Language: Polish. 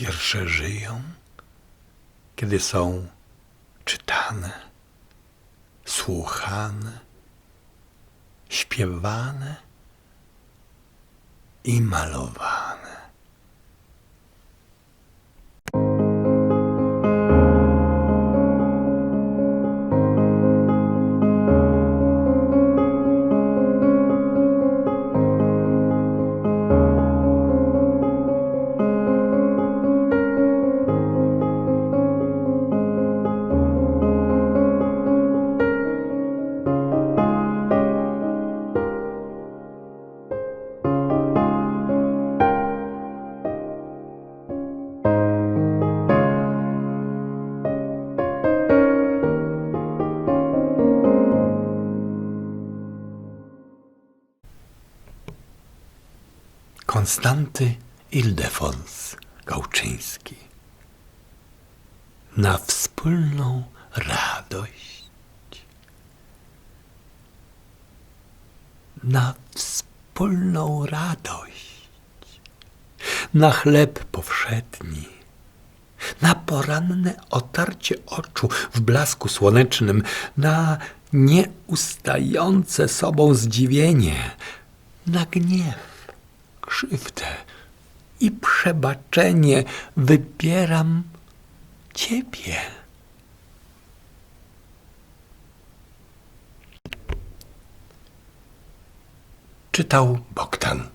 Wiersze żyją, kiedy są czytane, słuchane, śpiewane i malowane. Konstanty Ildefons Gałczyński. Na wspólną radość. Na wspólną radość. Na chleb powszedni. Na poranne otarcie oczu w blasku słonecznym, na nieustające sobą zdziwienie, na gniew, krzywdę i przebaczenie wybieram Ciebie. Czytał Bogdan.